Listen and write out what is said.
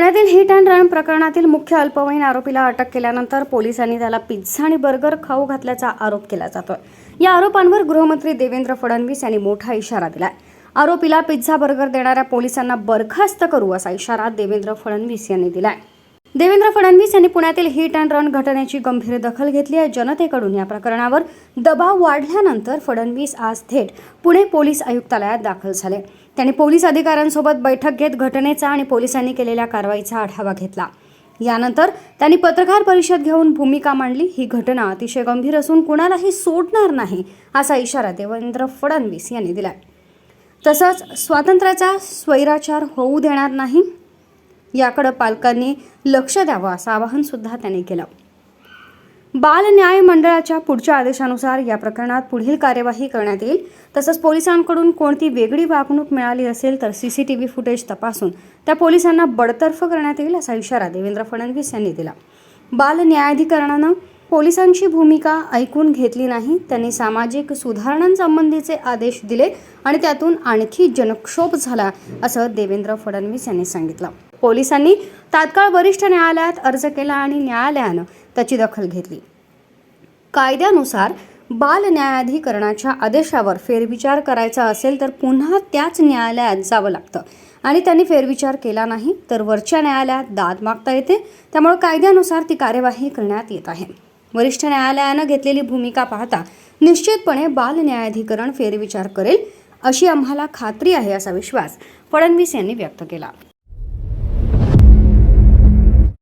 पुण्यातील hit and run प्रकरणातील मुख्य अल्पवयीन आरोपीला अटक केल्यानंतर पोलिसांनी त्याला पिझ्झा आणि बर्गर खाऊ घातल्याचा आरोप केला जातोय. या आरोपांवर गृहमंत्री देवेंद्र फडणवीस यांनी मोठा इशारा दिलाय. आरोपीला पिझ्झा बर्गर देणाऱ्या पोलिसांना बरखास्त करू असा इशारा देवेंद्र फडणवीस यांनी दिलाय. देवेंद्र फडणवीस यांनी पुण्यातील हिट अँड रन घटनेची गंभीर दखल घेतली आहे. जनतेकडून या प्रकरणावर दबाव वाढल्यानंतर फडणवीस आज थेट पुणे पोलीस आयुक्तालयात दाखल झाले. त्यांनी पोलीस अधिकाऱ्यांसोबत बैठक घेत घटनेचा आणि पोलिसांनी केलेल्या कारवाईचा आढावा घेतला. यानंतर त्यांनी पत्रकार परिषद घेऊन भूमिका मांडली. ही घटना अतिशय गंभीर असून कुणालाही सोडणार नाही असा इशारा देवेंद्र फडणवीस यांनी दिला तसंच स्वातंत्र्याचा स्वैराचार होऊ देणार नाही याकडं पालकांनी लक्ष द्यावं असं आवाहनसुद्धा त्यांनी केलं. बाल न्याय मंडळाच्या पुढच्या आदेशानुसार या प्रकरणात पुढील कार्यवाही करण्यात येईल. तसंच पोलिसांकडून कोणती वेगळी वागणूक मिळाली असेल तर C C T V footage तपासून त्या पोलिसांना बडतर्फ करण्यात येईल असा इशारा देवेंद्र फडणवीस यांनी दिला. बाल न्यायाधिकरणानं पोलिसांची भूमिका ऐकून घेतली नाही. त्यांनी सामाजिक सुधारणांसंबंधीचे आदेश दिले आणि त्यातून आणखी जनक्षोभ झाला असं देवेंद्र फडणवीस यांनी सांगितलं. पोलिसांनी तात्काळ वरिष्ठ न्यायालयात अर्ज केला आणि न्यायालयानं त्याची दखल घेतली. कायद्यानुसार बाल न्यायाधिकरणाच्या आदेशावर फेरविचार करायचा असेल तर पुन्हा त्याच न्यायालयात जावं लागतं. आणि त्यांनी फेरविचार केला नाही तर वरच्या न्यायालयात दाद मागता येते. त्यामुळे कायद्यानुसार ती कार्यवाही करण्यात येत आहे. वरिष्ठ न्यायालयानं घेतलेली भूमिका पाहता निश्चितपणे बाल न्यायाधिकरण फेरविचार करेल अशी आम्हाला खात्री आहे असा विश्वास फडणवीस यांनी व्यक्त केला.